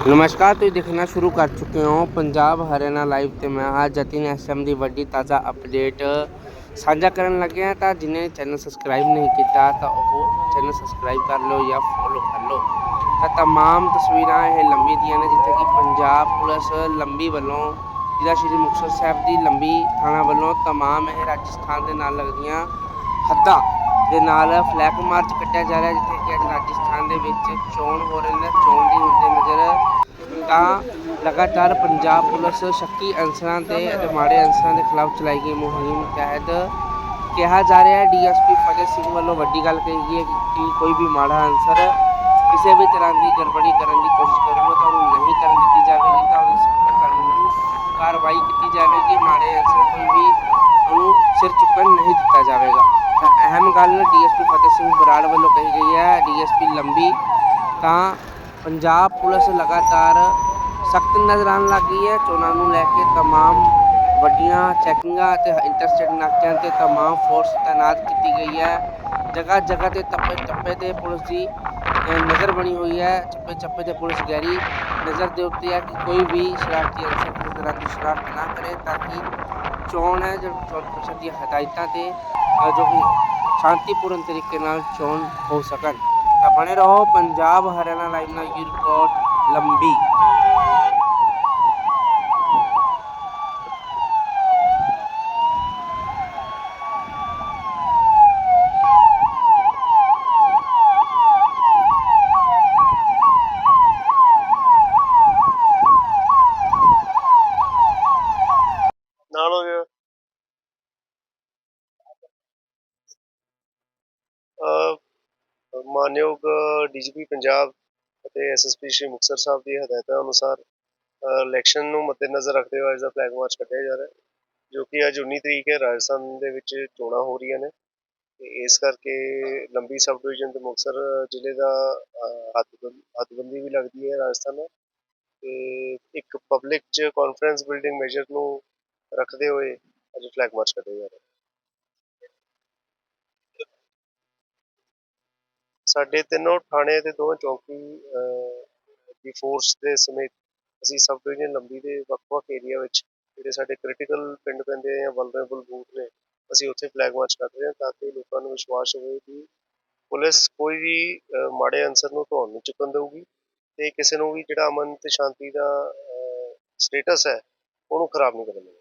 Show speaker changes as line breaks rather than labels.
ਨਮਸਕਾਰ ਤੁਸੀਂ ਦੇਖਣਾ ਸ਼ੁਰੂ ਕਰ ਚੁੱਕੇ ਹੋ ਪੰਜਾਬ ਹਰਿਆਣਾ ਲਾਈਵ ਤੇ ਮੈਂ ਹਾਂ ਜਤਿਨ ਐਸਐਮ ਦੀ ਵੱਡੀ ਤਾਜ਼ਾ ਅਪਡੇਟ ਸਾਂਝਾ ਕਰਨ ਲੱਗੇ ਹਾਂ ਤਾਂ ਜਿਨ੍ਹਾਂ ਨੇ ਚੈਨਲ ਸਬਸਕ੍ਰਾਈਬ ਨਹੀਂ ਕੀਤਾ ਤਾਂ ਉਹ ਚੈਨਲ ਸਬਸਕ੍ਰਾਈਬ ਕਰ ਲਓ ਜਾਂ ਫੋਲੋ ਕਰ ਲਓ ਤਾਂ तमाम ਤਸਵੀਰਾਂ ਇਹ ਲੰਬੀ ਦੀਆਂ ਨੇ ਜਿੱਥੇ ਕਿ ਪੰਜਾਬ ਪੁਲਿਸ ਲੰਬੀ ਵੱਲੋਂ ਜ਼ਿਲ੍ਹਾ ਸ਼੍ਰੀ ਮੁਕਤਸਰ ਸਾਹਿਬ ਦੀ ਲੰਬੀ ਥਾਣਾ ਵੱਲੋਂ तमाम ਇਹ ਰਾਜਸਥਾਨ ਦੇ ਨਾਲ ਲੱਗਦੀਆਂ ਹੱਦਾਂ ਦੇ ਨਾਲ ਫਲੈਗ ਮਾਰਚ ਕੱਟਿਆ ਜਾ ਰਿਹਾ ਜਿੱਥੇ ਕਿ ਅੱਜ ਰਾਜਸਥਾਨ ਦੇ ਵਿੱਚ ਚੋਣ ਹੋ ਰਹੇ ਨੇ ਚੋਣ ਦੀ ਹੁੰਦੇ ਨਜ਼ਰ ਤਾਂ ਲਗਾਤਾਰ ਪੰਜਾਬ ਪੁਲਿਸ ਸ਼ੱਕੀ ਅਨਸਰਾਂ ਤੇ ਅਤੇ ਮਾੜੇ ਅਨਸਰਾਂ ਦੇ ਖਿਲਾਫ ਚਲਾਈ ਗਈ ਮੁਹਿੰਮ ਤਹਿਤ ਕਿਹਾ ਜਾ ਰਿਹਾ ਹੈ। ਡੀਐਸਪੀ ਫਤਿਹ ਸਿੰਘ ਵੱਲੋਂ ਵੱਡੀ ਗੱਲ ਕਹੀ ਗਈ ਹੈ ਕਿ ਕੋਈ ਵੀ ਮਾੜਾ ਅਨਸਰ ਕਿਸੇ ਵੀ ਤਰ੍ਹਾਂ ਦੀ ਗੜਬੜੀ ਕਰਨ ਦੀ ਕੋਸ਼ਿਸ਼ ਕਰੂਗਾ ਤਾਂ ਉਹਨੂੰ ਨਹੀਂ ਕਰਨ ਦਿੱਤੀ ਜਾਵੇਗੀ, ਤਾਂ ਉਹਦੀ ਸਖਤ ਕਾਨੂੰਨੀ ਕਾਰਵਾਈ ਕੀਤੀ ਜਾਵੇਗੀ। ਮਾੜੇ ਅਨਸਰ ਕੋਈ ਵੀ ਉਹਨੂੰ ਸਿਰ ਚੁੱਕਣ ਨਹੀਂ ਦਿੱਤਾ ਜਾਵੇਗਾ। ਤਾਂ ਅਹਿਮ ਗੱਲ ਡੀਐਸਪੀ ਫਤਿਹ ਸਿੰਘ ਬਰਾੜ ਵੱਲੋਂ ਕਹੀ ਗਈ ਹੈ। ਡੀਐਸਪੀ ਲੰਬੀ ਤਾਂ ਪੰਜਾਬ ਪੁਲਿਸ ਲਗਾਤਾਰ ਸਖਤ ਨਜ਼ਰ ਆਉਣ ਲੱਗ ਗਈ ਹੈ ਚੋਣਾਂ ਨੂੰ ਲੈ ਕੇ तमाम ਵੱਡੀਆਂ ਚੈਕਿੰਗਾਂ ਅਤੇ ਇੰਟਰਸਟੇਟ ਨਾਕਿਆਂ ਤੇ तमाम ਫੋਰਸ ਤਾਇਨਾਤ ਕੀਤੀ ਗਈ ਹੈ ਜਗ੍ਹਾ ਜਗ੍ਹਾ ਤੇ ਟੱਪੇ ਟੱਪੇ ਤੇ ਪੁਲਿਸ ਦੀ ਅਹ, ਨਜ਼ਰ ਬਣੀ ਹੋਈ ਹੈ ਚੱਪੇ ਚੱਪੇ ਤੇ ਪੁਲਿਸ ਗਹਿਰੀ ਨਜ਼ਰ ਦੇ ਉੱਤੇ ਹੈ ਕਿ ਕੋਈ ਵੀ ਸ਼ਰਾਰਤੀ ਅਨਸਰ ਕਿਸੇ ਤਰ੍ਹਾਂ ਦੀ ਸ਼ਰਾਰਤ ਨਾ ਕਰੇ ਤਾਂ ਕਿ ਚੋਣ ਹੈ ਜੋ ਚੋਣ ਕਮਿਸ਼ਨ ਦੀਆਂ ਹਦਾਇਤਾਂ ਤੇ ਅਹ, ਜੋ ਕਿ ਸ਼ਾਂਤੀਪੂਰਨ ਤਰੀਕੇ ਨਾਲ ਚੋਣ ਹੋ ਸਕਣ ਤਾਂ ਬਣੇ ਰਹੋ ਪੰਜਾਬ ਹਰਿਆਣਾ ਲਾਈਵ ਨਾਲ ਇਹ ਰਿਪੋਰਟ ਲੰਬੀ।
ਨਾਲ ਹੋ ਗਿਆ। ਅਹ ਮਾਨਯੋਗ ਡੀਜੀਪੀ ਪੰਜਾਬ ਅਤੇ ਐਸਐਸਪੀ ਸ਼੍ਰੀ ਮੁਕਤਸਰ ਸਾਹਿਬ ਦੀ ਹਦਾਇਤਾਂ ਅਨੁਸਾਰ ਇਲੈਕਸ਼ਨ ਨੂੰ ਮੱਦੇਨਜ਼ਰ ਰੱਖਦੇ ਹੋਏ ਇਸ ਦਾ ਫਲੈਗ ਮਾਰਚ ਕੱਢਿਆ ਜਾ ਰਿਹਾ ਹੈ ਜੋ ਕਿ ਅੱਜ 19 ਤਰੀਕ ਹੈ ਰਾਜਸਥਾਨ ਦੇ ਵਿੱਚ ਚੋਣਾਂ ਹੋ ਰਹੀਆਂ ਨੇ ਤੇ ਇਸ ਕਰਕੇ ਲੰਬੀ ਸਬ ਡਿਵੀਜ਼ਨ ਤੇ ਮੁਕਤਸਰ ਜ਼ਿਲ੍ਹੇ ਦਾ ਅਹ, ਹੱਦਬੰਦੀ ਵੀ ਲੱਗਦੀ ਹੈ ਰਾਜਸਥਾਨ ਨਾਲ ਤੇ ਇੱਕ ਪਬਲਿਕ ਚ ਕਾਨਫਰੰਸ ਬਿਲਡਿੰਗ ਮੇਜਰ ਨੂੰ ਰੱਖਦੇ ਹੋਏ ਅੱਜ ਫਲੈਗ ਮਾਰਚ ਕੱਢਿਆ ਜਾ ਰਿਹਾ ਸਾਡੇ ਤਿੰਨੋਂ ਥਾਣੇ ਤੇ ਦੋਵੇਂ ਚੌਕੀ ਦੀ ਫੋਰਸ ਦੇ ਸਮੇਤ ਅਸੀਂ ਸਬ ਡਿਵੀਜ਼ਨ ਲੰਬੀ ਦੇ ਵੱਖ-ਵੱਖ ਏਰੀਆ ਵਿੱਚ ਜਿਹੜੇ ਸਾਡੇ ਕ੍ਰਿਟੀਕਲ ਪਿੰਡ ਪੈਂਦੇ ਜਾਂ ਵਲਨਰੇਬਲ ਬੂਥ ਨੇ, ਅਸੀਂ ਉੱਥੇ ਫਲੈਗ ਮਾਰਚ ਕਰ ਰਹੇ ਹਾਂ ਤਾਂ ਕਿ ਲੋਕਾਂ ਨੂੰ ਵਿਸ਼ਵਾਸ ਹੋਵੇ ਕਿ ਪੁਲਿਸ ਕੋਈ ਵੀ ਮਾੜੇ ਅਨਸਰ ਨੂੰ ਧੌਣ ਨਹੀਂ ਚੁੱਕਣ ਦੇਊਗੀ ਤੇ ਕਿਸੇ ਨੂੰ ਵੀ ਜਿਹੜਾ ਅਮਨ ਤੇ ਸ਼ਾਂਤੀ ਦਾ ਸਟੇਟਸ ਹੈ, ਉਹਨੂੰ ਖਰਾਬ ਨਹੀਂ ਕਰਨ ਦੇਊਗੀ।